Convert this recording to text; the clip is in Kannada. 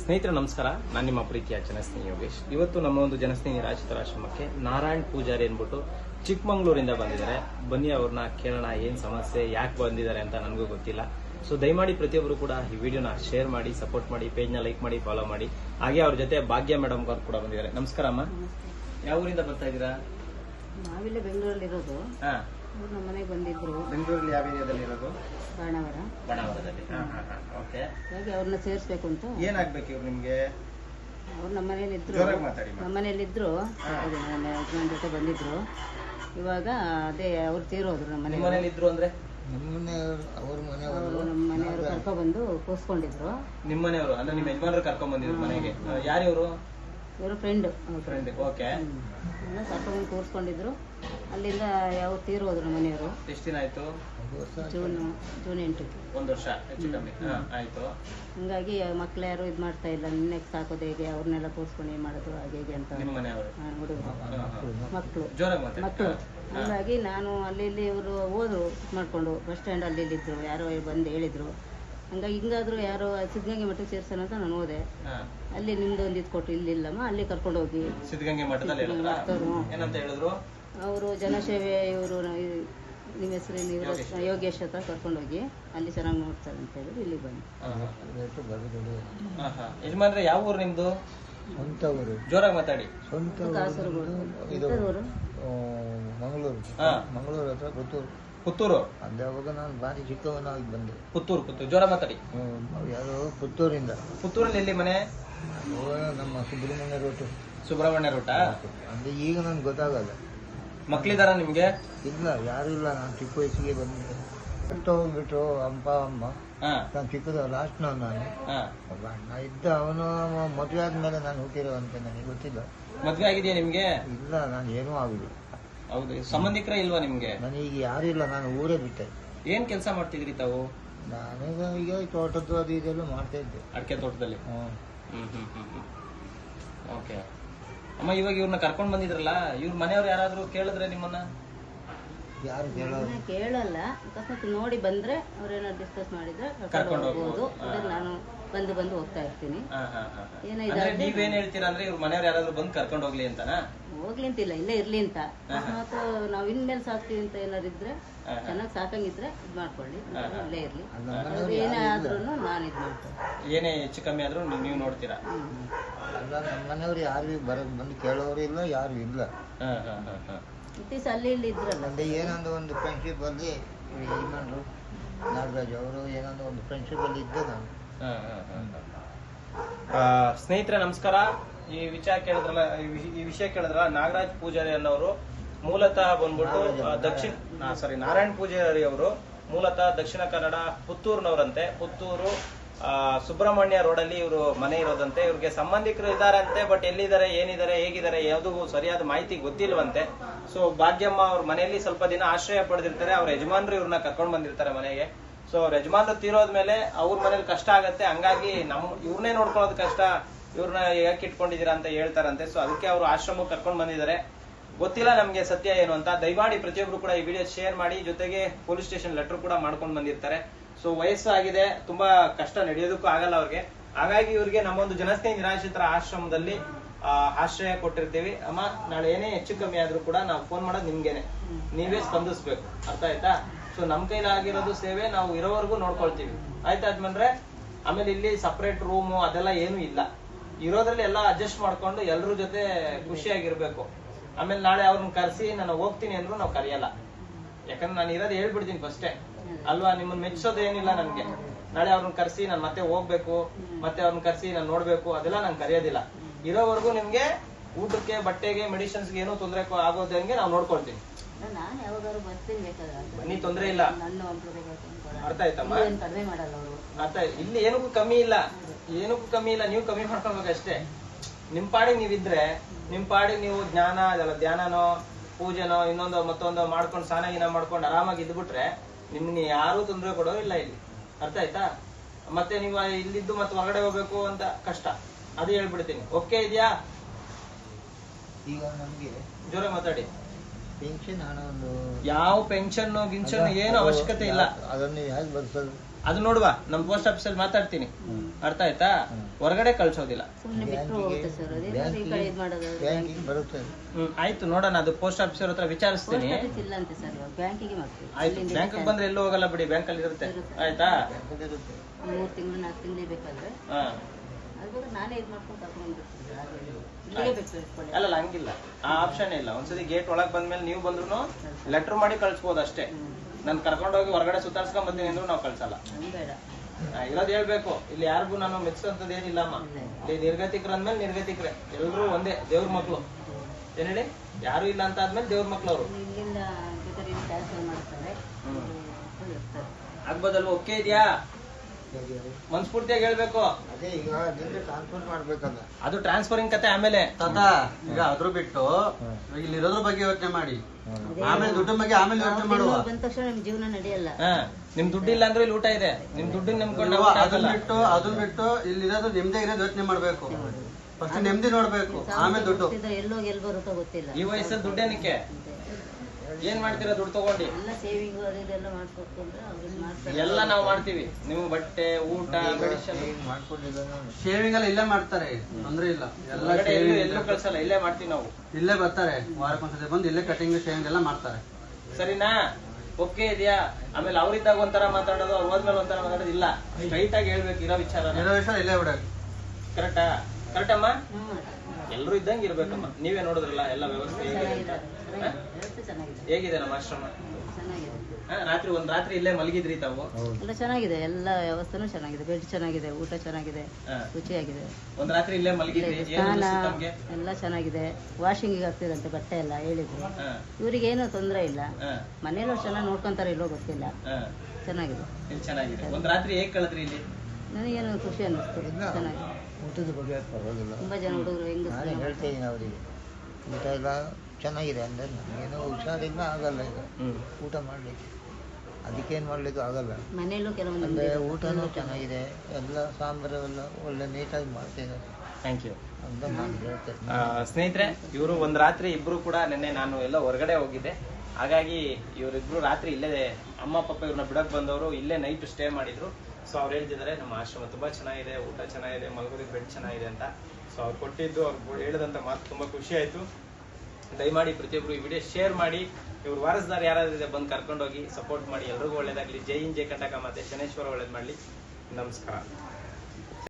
ಸ್ನೇಹಿತರೆ ನಮಸ್ಕಾರ. ನಾನು ನಿಮ್ಮ ಪ್ರೀತಿಯ ಜನಸ್ನೇಹಿ ಯೋಗೇಶ್. ಇವತ್ತು ನಮ್ಮ ಒಂದು ಜನಸ್ನೇಹಿ ರಾಶಿತರಾಶ್ರಮಕ್ಕೆ ನಾರಾಯಣ್ ಪೂಜಾರಿ ಅಂದ್ಬಿಟ್ಟು ಚಿಕ್ಕಮಂಗ್ಳೂರಿಂದ ಬಂದಿದ್ದಾರೆ. ಬನ್ನಿ ಅವ್ರನ್ನ ಕೇಳೋಣ ಏನ್ ಸಮಸ್ಯೆ ಯಾಕೆ ಬಂದಿದ್ದಾರೆ ಅಂತ ನನಗೂ ಗೊತ್ತಿಲ್ಲ. ಸೊ ದಯಮಾಡಿ ಪ್ರತಿಯೊಬ್ಬರು ಕೂಡ ಈ ವಿಡಿಯೋನ ಶೇರ್ ಮಾಡಿ ಸಪೋರ್ಟ್ ಮಾಡಿ ಪೇಜ್ನ ಲೈಕ್ ಮಾಡಿ ಫಾಲೋ ಮಾಡಿ. ಹಾಗೆ ಅವ್ರ ಜೊತೆ ಭಾಗ್ಯ ಮೇಡಮ್ ಅವ್ರು ಕೂಡ ಬಂದಿದ್ದಾರೆ. ನಮಸ್ಕಾರ ಅಮ್ಮ. ಯಾವ ಊರಿಂದ ಬರ್ತಾ ಇದ್ದೀರಾ? ನಾವಿಲ್ಲೇ ಬೆಂಗಳೂರಲ್ಲಿ ಇರೋದು ಹಾ. ಅವ್ರು ನಮ್ಮ ಮನೆಗೆ ಬಂದಿದ್ರು. ಬೆಂಗಳೂರಲ್ಲಿ ಯಾವ ಏರಿಯಾದಲ್ಲಿ ಇರೋದು? ಬಾಣಾವರ ಬಣಾವರದಲ್ಲಿ ಓಕೆ. ಹಾಗಾಗಿ ಅವ್ರನ್ನ ಸೇರಿಸ್ಬೇಕು ಅಂತ. ಏನಾಗ್ಬೇಕು ಇವ್ರು ನಿಮ್ಗೆ? ಅವ್ರು ನಮ್ಮ ಮನೇಲಿ ಇದ್ರು. ಜೋರಾಗಿ ಮಾತಾಡಿ ನಮ್ಮ ಮನೇಲಿ ಇದ್ರು. ಅದೇ ನಮ್ಮ ಯಜಮಾನ್ ಜೊತೆ ಬಂದಿದ್ರು. ಇವಾಗ ಅದೇ ಅವ್ರು ತೀರೋದ್ರು ನಮ್ಮ ನಿಮ್ಮ ಮನೆ ಮನೇಲಿ ಇದ್ರು ಅಂದ್ರೆ? ಅವರು ನಮ್ಮ ಮನೆಯವರು ಕರ್ಕೊಬಂದು ಕೂಸ್ಕೊಂಡಿದ್ರು ನಿಮ್ಮ ಮನೆಯವರು ಅಂದ್ರೆ ನಿಮ್ಮ ಯಜಮಾನರು ಕರ್ಕೊಂಡ್ ಬಂದಿದ್ರು ಮನೆಗೆ ಯಾರಿವರು ಇವರು ಫ್ರೆಂಡ್ ಫ್ರೆಂಡ್ ಓಕೆ ಕೂರಿಸ್ಕೊಂಡಿದ್ರು. ಅಲ್ಲಿಂದ ಯಾವ ತೀರು ಹೋದ್ರು ಮನೆಯವರು. ಎಷ್ಟು ದಿನ ಆಯ್ತು? ಜೂನ್ ಜೂನ್ ಎಂಟಕ್ಕೆ. ಒಂದು ವರ್ಷ ಹೆಚ್ಚು ಕಮ್ಮಿ. ಹಾ, ಆಯ್ತು. ಹಂಗಾಗಿ ಮಕ್ಳು ಯಾರು ಇದು ಮಾಡ್ತಾ ಇಲ್ಲ. ನಿನ್ನೆ ಸಾಕೋದು ಹೇಗೆ ಅವ್ರನ್ನೆಲ್ಲ ಕೂರಿಸ್ಕೊಂಡು ಏನು ಮಾಡೋದು ಹಾಗೆ ಹೇಗೆ ಅಂತ. ಮಕ್ಕಳು ಮಕ್ಕಳು ಹಂಗಾಗಿ ನಾನು ಅಲ್ಲಿ ಇಲ್ಲಿ ಇವರು ಹೋದ್ರು ಇದ್ ಮಾಡ್ಕೊಂಡು. ಬಸ್ ಸ್ಟ್ಯಾಂಡ್ ಅಲ್ಲಿ ಇಲ್ಲಿದ್ರು. ಯಾರೋ ಬಂದು ಹೇಳಿದ್ರು. ಹಂಗಾಗಿ ಹಿಂಗಾದ್ರೂ ಯಾರೋ ಸಿದ್ಧಗಂಗೆ ಮಠಕ್ಕೆ ಸೇರ್ಸೋಣ ಅಂತ ನಾನು ಹೋದೆ. ಹಾ. ಅಲ್ಲಿ ನಿಮ್ದು ಒಂದು ಇದು ಕೊಟ್ಟು ಇಲ್ಲಿಲ್ಲಮ್ಮ ಅಲ್ಲಿ ಕರ್ಕೊಂಡು ಹೋಗಿ. ಸಿದ್ಧಗಂಗೆ ಮಠದಲ್ಲಿ ಹೇಳಿದ್ರ ಏನಂತ ಹೇಳಿದ್ರು? ಅವರು ಜನಸೇವೆ ಇವರು ನಿಮ್ಮ ಹೆಸರೇನು ನೀವು ಯೋಗೇಶ್. ಹತ್ರ ಕರ್ಕೊಂಡು ಹೋಗಿ ಅಲ್ಲಿ ಚೆನ್ನಾಗಿ ನೋಡ್ತಾರೆ ಅಂತ ಹೇಳಿ ಇಲ್ಲಿ ಬಂದು. ಯಜಮಾನ್ರೆ ಯಾವ ಊರು ನಿಮ್ದು? ಸ್ವಂತವರು ಜೋರಾಗಿ ಮಾತಾಡಿ. ಸ್ವಂತ ಕಾಸರಗೋಡು. ಎಂಥದೂರು ಮಂಗಳೂರು. ಹಾ. ಮಂಗಳೂರು ಹತ್ರ ಪುತ್ತೂರು ಪುತ್ತೂರು? ಅಂದ್ರೆ ಅವಾಗ ನಾನು ಭಾರಿ ಚಿಕ್ಕವನಾಗಿ ಬಂದೆ. ಪುತ್ತೂರು ಪುತ್ತೂರು. ಜೋರ ಮಾತಾಡಿ. ಹ್ಮ್, ಯಾರು ಪುತ್ತೂರಿಂದ. ಪುತ್ತೂರಲ್ಲಿ ಎಲ್ಲಿ ಮನೆ? ನಮ್ಮ ಸುಬ್ರಹ್ಮಣ್ಯ ರೋಟು ಸುಬ್ರಹ್ಮಣ್ಯ ರೋಟ ಅಂದ್ರೆ ಈಗ ನನ್ಗೆ ಗೊತ್ತಾಗಲ್ಲ. ಮಕ್ಳಿದಾರ ನಿಮ್ಗೆ? ಇಲ್ಲ ಯಾರು ಇಲ್ಲ. ನಾನು ಚಿಕ್ಕ ವಯಸ್ಸಿಗೆ ಬಂದಿದ್ದೆ ಬಿಟ್ಟು ಹೋಗ್ಬಿಟ್ಟು ಅಪ್ಪ ಅಮ್ಮ. ನಾನು ಚಿಕ್ಕದ ಲಾಸ್ಟ್ ನಾನು ನಾನು. ಒಬ್ಬ ಅಣ್ಣ ಇದ್ದ ಅವನು ಮದುವೆ ಆದ್ಮೇಲೆ ನಾನು ಹುಟ್ಟಿರೋ ಅಂತ ನನಗೆ ಗೊತ್ತಿಲ್ಲ. ಮದ್ವೆ ಆಗಿದೆಯಾ ನಿಮ್ಗೆ? ಇಲ್ಲ ನಾನು ಏನೂ ಆಗುದು ಹೌದು ಸಂಬಂಧಿಕರ ಇಲ್ವಾ ನಿಮ್ಗೆ? ನನಗೆ ಯಾರು ಇಲ್ಲ ನಾನು ಊರೇ ಬಿಟ್ಟೆ. ಏನ್ ಕೆಲಸ ಮಾಡ್ತಿದ್ರಿ ತಾವು? ನಾನೀಗ ಈಗ ತೋಟದ್ದು ಅದು ಇದೆಲ್ಲ ಮಾಡ್ತಾ ಇದ್ದೆ. ಅಡಿಕೆ ತೋಟದಲ್ಲಿ? ಹ್ಮ್. ಹ್ಮ್ ಹ್ಮ್ ಹ್ಮ್ ಹ್ಮ್. ಓಕೆ ಅಮ್ಮ ಇವಾಗ ಇವ್ರನ್ನ ಕರ್ಕೊಂಡ್ ಬಂದಿದ್ರಲ್ಲ? ಇವ್ರ ಮನೆಯವ್ರು ಯಾರಾದ್ರೂ ಕೇಳಿದ್ರೆ ನಿಮ್ಮನ್ನ? ಯಾರು ಕೇಳಲ್ಲ. ಅಕಸ್ಮಾತ್ ನೋಡಿ ಬಂದ್ರೆ ಅವ್ರೇನಾದ್ರು ಡಿಸ್ಕಸ್ ಮಾಡಿದ್ರೆ ಕರ್ಕೊಂಡು ಹೋಗ್ಬೋದು. ಅಂದ್ರೆ ನಾನು ಬಂದು ಬಂದು ಹೋಗ್ತಾ ಇರ್ತೀನಿ. ಹಾ, ಹಾ, ಹಾ, ಹಾ. ಏನೋ ಇದಾದ್ರೆ ನೀವೇನ್ ಹೇಳ್ತೀರಾ ಅಂದ್ರೆ ಇವ್ರ ಮನೆಯವ್ರು ಯಾರಾದ್ರೂ ಬಂದು ಕರ್ಕೊಂಡು ಹೋಗ್ಲಿ ಅಂತನಾ? ಹೋಗ್ಲಿ ಅಂತಿಲ್ಲ ಇಲ್ಲೇ ಇರ್ಲಿ ಅಂತ. ಅಕಸ್ಮಾತ್ ನಾವ್ ಇನ್ಮೇಲೆ ಸಾಕ್ತೀವಿ ಅಂತ ಏನಾದ್ರು ಇದ್ರೆ. ಚೆನ್ನಾಗಿ ಸಾಕಂಗಿದ್ರೆ ಇದ್ ಮಾಡ್ಕೊಳ್ಳಿ. ಇಲ್ಲೇ ಇರ್ಲಿ. ಏನೇ ಆದ್ರೂ ನಾನು ಇದ್ ಮಾಡ್ತೇನೆ. ಏನೇ ಹೆಚ್ಚು ಕಮ್ಮಿ ಆದ್ರೂ ನೀವ್- ನೋಡ್ತೀರಾ? ಅಲ್ಲ ನಮ್ಮ ಮನೆಯವ್ರು ಯಾರು ಬರ ಬಂದು ಕೇಳೋರು ಇಲ್ಲ ಯಾರು ಇಲ್ಲ. ಹಾ, ಹಾ, ಹಾ, ಹಾ. ಇತ್ತೀಚ ಅಲ್ಲಿ ಇಲ್ಲಿ ಇದ್ರಲ್ಲ ಅಂದ್ರೆ ಏನೊಂದು ಒಂದು ಫ್ರೆಂಡ್ಶಿಪ್ ಅಲ್ಲಿ ನಾಗರಾಜ್ ಅವರು ಏನೊಂದು ಒಂದು ಫ್ರೆಂಡ್ಶಿಪ್ ಅಲ್ಲಿ ಇದ್ದೆ ನಾನು. ಸ್ನೇಹಿತರೆ ನಮಸ್ಕಾರ. ಈ ವಿಚಾರ ಕೇಳಿದ್ರಲ್ಲ ಈ ವಿಷ- ಈ ವಿಷಯ ಕೇಳಿದ್ರಲ್ಲ ನಾಗರಾಜ್ ಪೂಜಾರಿ ಅನ್ನೋರು ಮೂಲತಃ ಬಂದ್ಬಿಟ್ಟು ಆ, ದಕ್ಷಿಣ ಸಾರಿ ನಾರಾಯಣ್ ಪೂಜಾರಿ ಅವರು ಮೂಲತಃ ದಕ್ಷಿಣ ಕನ್ನಡ ಪುತ್ತೂರ್ನವರಂತೆ. ಪುತ್ತೂರು ಆ, ಸುಬ್ರಹ್ಮಣ್ಯ ರೋಡಲ್ಲಿ ಇವರು ಮನೆ ಇರೋದಂತೆ. ಇವ್ರಿಗೆ ಸಂಬಂಧಿಕರು ಇದಾರಂತೆ ಬಟ್ ಎಲ್ಲಿದ್ದಾರೆ ಏನಿದ್ದಾರೆ ಹೇಗಿದ್ದಾರೆ ಯಾವುದೂ ಸರಿಯಾದ ಮಾಹಿತಿ ಗೊತ್ತಿಲ್ವಂತೆ. ಸೊ ಭಾಗ್ಯಮ್ಮ ಅವ್ರ ಮನೆಯಲ್ಲಿ ಸ್ವಲ್ಪ ದಿನ ಆಶ್ರಯ ಪಡೆದಿರ್ತಾರೆ. ಅವ್ರ ಯಜಮಾನ್ರು ಇವ್ರನ್ನ ಕರ್ಕೊಂಡ್ ಬಂದಿರ್ತಾರೆ ಮನೆಗೆ. ಸೊ ಅವ್ರ ಯಜಮಾನ್ರು ತೀರೋದ್ಮೇಲೆ ಅವ್ರ ಮನೇಲಿ ಕಷ್ಟ ಆಗತ್ತೆ. ಹಂಗಾಗಿ ನಮ್ ಇವ್ರನ್ನೇ ನೋಡ್ಕೊಳ್ಳೋದು ಕಷ್ಟ. ಇವ್ರನ್ನ ಯಾಕೆ ಇಟ್ಕೊಂಡಿದೀರಾ ಅಂತ ಹೇಳ್ತಾರಂತೆ. ಸೊ ಅದಕ್ಕೆ ಅವರು ಆಶ್ರಮಕ್ಕೆ ಕರ್ಕೊಂಡ್ ಬಂದಿದ್ದಾರೆ. ಗೊತ್ತಿಲ್ಲ ನಮ್ಗೆ ಸತ್ಯ ಏನು ಅಂತ. ದಯಮಾಡಿ ಪ್ರತಿಯೊಬ್ರು ಕೂಡ ಈ ವಿಡಿಯೋ ಶೇರ್ ಮಾಡಿ. ಜೊತೆಗೆ ಪೊಲೀಸ್ ಸ್ಟೇಷನ್ ಲೆಟರ್ ಕೂಡ ಮಾಡ್ಕೊಂಡು ಬಂದಿರ್ತಾರೆ. ಸೊ ವಯಸ್ಸು ಆಗಿದೆ. ತುಂಬಾ ಕಷ್ಟ. ನಡೆಯೋದಕ್ಕೂ ಆಗಲ್ಲ ಅವ್ರಿಗೆ. ಹಾಗಾಗಿ ಇವ್ರಿಗೆ ನಮ್ಮೊಂದು ಜನಸ್ನೇಹಿ ನಿರಾಶ್ರಿತರ ಆಶ್ರಮದಲ್ಲಿ ಆಶ್ರಯ ಕೊಟ್ಟಿರ್ತೀವಿ. ಅಮ್ಮ, ನಾಳೆ ಏನೇ ಹೆಚ್ಚು ಕಮ್ಮಿ ಆದ್ರೂ ಕೂಡ ನಾವು ಫೋನ್ ಮಾಡೋದು ನಿಮ್ಗೇನೆ. ನೀವೇ ಸ್ಪಂದಿಸ್ಬೇಕು. ಅರ್ಥ ಆಯ್ತಾ? ಸೊ ನಮ್ ಕೈಲಾಗಿರೋದು ಸೇವೆ ನಾವು ಇರೋವರೆಗೂ ನೋಡ್ಕೊಳ್ತೀವಿ. ಆಯ್ತಾದ್ಮೇಲೆ ಆಮೇಲೆ ಇಲ್ಲಿ ಸಪ್ರೇಟ್ ರೂಮು ಅದೆಲ್ಲ ಏನು ಇಲ್ಲ. ಇರೋದ್ರಲ್ಲಿ ಎಲ್ಲ ಅಡ್ಜಸ್ಟ್ ಮಾಡ್ಕೊಂಡು ಎಲ್ರ ಜೊತೆ ಖುಷಿಯಾಗಿರ್ಬೇಕು. ಆಮೇಲೆ ನಾಳೆ ಅವ್ರನ್ನ ಕರೆಸಿ ನಾನು ಹೋಗ್ತೀನಿ ಅಂದ್ರು ನಾವು ಕರೆಯಲ್ಲ. ಯಾಕಂದ್ರೆ ನಾನು ಇರೋದು ಹೇಳ್ಬಿಡ್ತೀನಿ ಫಸ್ಟೇ ಅಲ್ವಾ? ನಿಮ್ಮನ್ನ ಮೆಚ್ಚೋದು ಏನಿಲ್ಲ ನನ್ಗೆ. ನಾಳೆ ಅವ್ರನ್ನ ಕರೆಸಿ ನಾನು ಮತ್ತೆ ಹೋಗ್ಬೇಕು. ಮತ್ತೆ ಅವ್ರನ್ನ ಕರೆಸಿ ನಾನು ನೋಡ್ಬೇಕು. ಅದೆಲ್ಲ ನಂಗೆ ಕರೆಯೋದಿಲ್ಲ. ಇರೋವರೆಗೂ ನಿಮ್ಗೆ ಊಟಕ್ಕೆ ಬಟ್ಟೆಗೆ ಮೆಡಿಸಿನ್ಸ್ಗೆ ಏನೂ ತೊಂದರೆ ಆಗೋದಂಗೆ ನಾವು ನೋಡ್ಕೊಳ್ತೀನಿ ನಾನು ಯಾವಾಗಾದ್ರು ಬರ್ತೀನಿ ಬೇಕಾದ್ರೆ. ತೊಂದ್ರೆ ಇಲ್ಲ. ನನ್ನ ಅರ್ಥ ಆಯ್ತಮ್ಮ? ಕಡಿಮೆ ಮಾಡಲ್ಲ ಅವರು. ಅರ್ಥ ಆಯ್ತು. ಇಲ್ಲಿ ಏನಕ್ಕೂ ಕಮ್ಮಿ ಇಲ್ಲ. ಏನಕ್ಕೂ ಕಮ್ಮಿ ಇಲ್ಲ. ನೀವು ಕಮ್ಮಿ ಮಾಡ್ಕೊಬೇಕಷ್ಟೇ. ನಿಮ್ ಪಾಡಿಗೆ ನೀವಿದ್ರೆ ನಿಮ್ ಪಾಡಿಗೆ ನೀವು ಜ್ಞಾನ ಅದಲ್ಲ ಧ್ಯಾನನೋ ಪೂಜೆನೋ ಇನ್ನೊಂದು ಮತ್ತೊಂದು ಮಾಡ್ಕೊಂಡು ಸ್ನಾನ ಗೀನ ಮಾಡ್ಕೊಂಡು ಆರಾಮಾಗಿ ಇದ್ಬಿಟ್ರೆ ನಿಮ್ಗೆ ಯಾರು ತೊಂದರೆ ಕೊಡೋರು ಇಲ್ಲ ಇಲ್ಲಿ. ಅರ್ಥ ಆಯ್ತಾ? ಮತ್ತೆ ನೀವು ಇಲ್ಲಿದ್ದು ಮತ್ತೆ ಹೊರಗಡೆ ಹೋಗ್ಬೇಕು ಅಂತ ಕಷ್ಟ. ಅದು ಹೇಳ್ಬಿಡ್ತೀನಿ. ಓಕೆ ಇದೆಯಾ? ಈಗ ನಮಗೆ ಜೋರ ಮಾತಾಡಿ. ಪೆನ್ಷನ್ ಹಣ ಒಂದು ಯಾವ ಪೆನ್ಷನ್ ಗಿನ್ಷನ್ ಏನು ಅವಶ್ಯಕತೆ ಇಲ್ಲ. ಅದನ್ನು ಹೇಗೆ ಬರ್ಸೋದು ಅದು ನೋಡುವ. ನಮ್ ಪೋಸ್ಟ್ ಆಫೀಸಲ್ಲಿ ಮಾತಾಡ್ತೀನಿ. ಅರ್ಥ ಆಯ್ತಾ? ಹೊರಗಡೆ ಕಳ್ಸೋದಿಲ್ಲ. ಹ್ಮ್ ಆಯ್ತು ನೋಡೋಣ. ಅದು ಪೋಸ್ಟ್ ಆಫೀಸರ್ ಹತ್ರ ವಿಚಾರಿಸ್ತೀನಿ. ಪೋಸ್ಟ್ ಆಫೀಸ್ ಇಲ್ಲ ಅಂತೆ ಸರ್ ಬ್ಯಾಂಕಿಗೆ ಮಾಡ್ತೀವಿ ಆಯ್ತು. ಬ್ಯಾಂಕ್ ಬಂದ್ರೆ ಎಲ್ಲೂ ಹೋಗಲ್ಲ ಬಿಡಿ. ಬ್ಯಾಂಕ್ ಅಲ್ಲಿ ಇರುತ್ತೆ. ಆಯ್ತಾ? ಮೂರು ತಿಂಗಳು ನಾಲ್ಕು ತಿಂಗಳು ಬೇಕಾದ್ರೆ. ಅಲ್ಲಲ್ಲ ಹಂಗಿಲ್ಲ. ಆ ಆಪ್ಷನ್ ಇಲ್ಲ. ಒಂದ್ಸತಿ ಗೇಟ್ ಒಳಗ್ ಬಂದ್ಮೇಲೆ ನೀವು ಬಂದ್ರು ಲೆಟರ್ ಮಾಡಿ ಕಳ್ಸ್ಬೋದು ಅಷ್ಟೇ. ನಾನು ಕರ್ಕೊಂಡೋಗಿ ಹೊರಗಡೆ ಸುತ್ತಾಡ್ಸ್ಕೊಂಡ್ ಬಂದೀನಿ ಅಂದ್ರೂ ನಾವು ಕಳ್ಸಲ್ಲ. ಇರೋದ್ ಹೇಳ್ಬೇಕು. ಇಲ್ಲಿ ಯಾರಿಗೂ ನಾನು ಮೆಚ್ಚಂತದ್ ಏನಿಲ್ಲಮ್ಮ. ಇಲ್ಲಿ ನಿರ್ಗತಿಕರ ಅಂದ್ಮೇಲೆ ನಿರ್ಗತಿಕರೇ. ಎಲ್ರು ಒಂದೇ ದೇವ್ರ ಮಕ್ಳು. ಏನ್ ಹೇಳಿ? ಯಾರು ಇಲ್ಲ ಅಂತ ಆದ್ಮೇಲೆ ದೇವ್ರ ಮಕ್ಳು ಅವರು ಆಗ್ಬೋದಲ್ವಾ ಓಕೆ ಇದೆಯಾ? ಮನ್ಸ್ಫೂರ್ತಿಯಾಗಿ ಹೇಳ್ಬೇಕು. ಅದೇ ಈಗ ನಿಮ್ಗೆ ಟ್ರಾನ್ಸ್ಫರ್ ಮಾಡ್ಬೇಕಲ್ಲ ಅದು ಟ್ರಾನ್ಸ್ಫರಿಂಗ್ ಕತೆ ಆಮೇಲೆ. ತಾತ ಈಗ ಅದ್ರ ಬಿಟ್ಟು ಇಲ್ಲಿ ಇರೋದ್ರ ಬಗ್ಗೆ ಯೋಚನೆ ಮಾಡಿ. ಆಮೇಲೆ ದುಡ್ಡು ಬಗ್ಗೆ ಆಮೇಲೆ ಯೋಚನೆ ಮಾಡುವ. ಬಂದ ತಕ್ಷಣ ನಿಮ್ ಜೀವನ ನಡೆಯಲ್ಲ. ನಿಮ್ ದುಡ್ಡು ಇಲ್ಲ ಅಂದ್ರೆ ಇಲ್ಲಿ ಊಟ ಇದೆ. ನಿಮ್ ದುಡ್ಡಿನ ನಂಬ್ಕೊಂಡು ನಾವು ಅದನ್ನ ಬಿಟ್ಟು ಅದನ್ನ ಬಿಟ್ಟು ಇಲ್ಲಿ ಇರೋದು ನಿಮ್ದೇ ಇರೋದು ಯೋಚನೆ ಮಾಡ್ಬೇಕು. ಫಸ್ಟ್ ನೆಮ್ಮದಿ ನೋಡ್ಬೇಕು. ಆಮೇಲೆ ದುಡ್ಡು. ಎಲ್ಲೋಗಿ ಎಲ್ಲಿ ಬರುತ್ತೋ ಗೊತ್ತಿಲ್ಲ. ಈ ವಯಸ್ಸಲ್ಲಿ ದುಡ್ಡೇನಕ್ಕೆ ಏನ್ ಮಾಡ್ತೀರಾ ದುಡ್ಡು ತಗೊಂಡಿ? ಎಲ್ಲ ಸೇವಿಂಗ್ ಅದು ಇದೆಲ್ಲ ಮಾಡ್ಕೊಟ್ಕೊಂಡ್ರೆ ಅವ್ರು ಮಾಡ್ತಾರೆ. ಎಲ್ಲ ನಾವು ಮಾಡ್ತೀವಿ. ನೀವು ಬಟ್ಟೆ ಊಟ ಮೆಡಿಸಿನ್. ಶೇವಿಂಗ್ ಎಲ್ಲ ಇಲ್ಲೇ ಮಾಡ್ತಾರೆ. ತೊಂದ್ರೆ ಇಲ್ಲ. ಎಲ್ಲ ಹೊರಗಡೆ ಎಲ್ಲೂ shaving ಎಲ್ಲೂ ಕಳ್ಸಲ್ಲ. ಇಲ್ಲೇ ಮಾಡ್ತೀವಿ ನಾವು. ಇಲ್ಲೇ ಬರ್ತಾರೆ. ವಾರಕ್ಕೊಂದ್ಸತಿ ಬಂದು ಇಲ್ಲೇ ಕಟಿಂಗ್ ಶೇವಿಂಗ್ ಎಲ್ಲ ಮಾಡ್ತಾರೆ. ಸರಿನಾ? ಓಕೆ ಇದೆಯಾ? ಆಮೇಲೆ ಅವ್ರಿದ್ದಾಗ ಒಂಥರ ಮಾತಾಡೋದು ಅವ್ರು ಹೋದ್ಮೇಲೆ ಒಂಥರ ಮಾತಾಡೋದು ಇಲ್ಲ. ಸ್ಟ್ರೈಟ್ ಆಗಿ ಹೇಳ್ಬೇಕು ಇರೋ ವಿಚಾರ ಇರೋ ವಿಷಯ ಇಲ್ಲೇ ಬಿಡೋದು ಕರೆಕ್ಟಾ ಕರೆಕ್ಟಮ್ಮ ಹ್ಮ್. ಎಲ್ರು ಇದ್ದಂಗೆ ಇರ್ಬೇಕಮ್ಮ. ನೀವೇ ನೋಡಿದ್ರಲ್ಲ ಎಲ್ಲ ವ್ಯವಸ್ಥೆ ಹೇಗಿದೆ ಅಂತ. ಹೇಗಿದೆ ನಮ್ಮ ಆಶ್ರಮ? ಚೆನ್ನಾಗಿದೆ. ಹಾ, ರಾತ್ರಿ ಒಂದ್ ರಾತ್ರಿ ಇಲ್ಲೇ ಮಲಗಿದ್ರಿ ತಾವು? ಎಲ್ಲ ಚೆನ್ನಾಗಿದೆ. ಎಲ್ಲ ವ್ಯವಸ್ಥೆನೂ ಚೆನ್ನಾಗಿದೆ. ಬೆಡ್ ಚೆನ್ನಾಗಿದೆ ಊಟ ಚೆನ್ನಾಗಿದೆ. ರುಚಿಯಾಗಿದೆ ಒಂದ್ ರಾತ್ರಿ ಇಲ್ಲೇ ಮಲಗಿದ್ರಿ? ಸ್ನಾನ ಎಲ್ಲ ಚೆನ್ನಾಗಿದೆ. ವಾಷಿಂಗ್ ಆಗ್ತಿದಂತೆ ಬಟ್ಟೆ ಎಲ್ಲ ಹೇಳಿದ್ರು. ಇವ್ರಿಗೆ ಏನೂ ತೊಂದರೆ ಇಲ್ಲ. ಮನೇಲಿ ಚೆನ್ನಾಗಿ ನೋಡ್ಕೊಂತಾರ ಇಲ್ಲೋ ಗೊತ್ತಿಲ್ಲ. ಚೆನ್ನಾಗಿದೆ. ಇಲ್ಲಿ ಚೆನ್ನಾಗಿದೆ. ಒಂದ್ ರಾತ್ರಿ ಹೇಗ್ ಕಳೆದ್ರಿ ಇಲ್ಲಿ? ನನಗೇನು ಖುಷಿ ಅನ್ನಿಸ್ತು ಚೆನ್ನಾಗಿದೆ. ಊಟದ ಬಗ್ಗೆ ಪರವಾಗಿಲ್ಲ. ತುಂಬ ಜನ ಹುಡುಗರು ನಾನೇ ಹೆಂಗಸ್ರು ಹೇಳ್ತಾ ಇದ್ದೀನಿ ಅವರಿಗೆ. ಊಟ ಎಲ್ಲ ಚೆನ್ನಾಗಿದೆ ಅಂದರೆ ನಮಗೇನೋ ಹುಷಾರಿಲ್ಲ ಆಗಲ್ಲ ಈಗ. ಊಟ ಮಾಡಲಿಕ್ಕೆ. ಅದಕ್ಕೇನು ಮಾಡ್ಲಿಕ್ಕೆ ಆಗಲ್ಲ. ಮನೆಯಲ್ಲೂ ಕೆಲವೊಂದು ಅಂದರೆ ಊಟನೂ ಚೆನ್ನಾಗಿದೆ. ಎಲ್ಲ ಸಾಂಬಾರು ಎಲ್ಲ ಒಳ್ಳೆ ನೀಟಾಗಿ ಮಾಡ್ತಿದ್ದಾರೆ ಥ್ಯಾಂಕ್ ಯು ಅಂತ ನಾನು ಹೇಳ್ತೇನೆ. ಆ, ಸ್ನೇಹಿತರೆ ಇವರು ಒಂದ್ ರಾತ್ರಿ ಇಬ್ರು ಕೂಡ ನಿನ್ನೆ ನಾನು ಎಲ್ಲ ಹೊರಗಡೆ ಹೋಗಿದ್ದೆ. ಹಾಗಾಗಿ ಇವರಿಬ್ರು ರಾತ್ರಿ ಇಲ್ಲೇ ಅಮ್ಮ ಪಪ್ಪ ಇವ್ರನ್ನ ಬಿಡಕ್ ಬಂದವರು ಇಲ್ಲೇ ನೈಟ್ ಸ್ಟೇ ಮಾಡಿದ್ರು. ಸೊ ಅವ್ರು ಹೇಳ್ತಿದ್ದಾರೆ, ನಮ್ಮ ಆಶ್ರಮ ತುಂಬಾ ಚೆನ್ನಾಗಿದೆ, ಊಟ ಚೆನ್ನಾಗಿದೆ ಮಲಗೋದಕ್ಕೆ ಬೆಡ್ ಚೆನ್ನಾಗಿದೆ ಅಂತ. ಸೊ ಅವ್ರು ಕೊಟ್ಟಿದ್ದು, ಅವ್ರು ಹೇಳಿದಂತ ಮಾತು ತುಂಬಾ ಖುಷಿ ಆಯ್ತು. ದಯಮಾಡಿ ಪ್ರತಿಯೊಬ್ರು ಈ ವಿಡಿಯೋ ಶೇರ್ ಮಾಡಿ, ಇವ್ರು ವಾರಸ್ದಾರ ಯಾರಾದ್ರೂ ಇದೆ ಬಂದು ಕರ್ಕೊಂಡೋಗಿ ಸಪೋರ್ಟ್ ಮಾಡಿ, ಎಲ್ರಿಗೂ ಒಳ್ಳೇದಾಗ್ಲಿ. ಜೈ ಇನ್ ಜೈ ಕಟಕ, ಮತ್ತೆ ಶನೇಶ್ವರ ಒಳ್ಳೇದು ಮಾಡ್ಲಿ. ನಮಸ್ಕಾರ.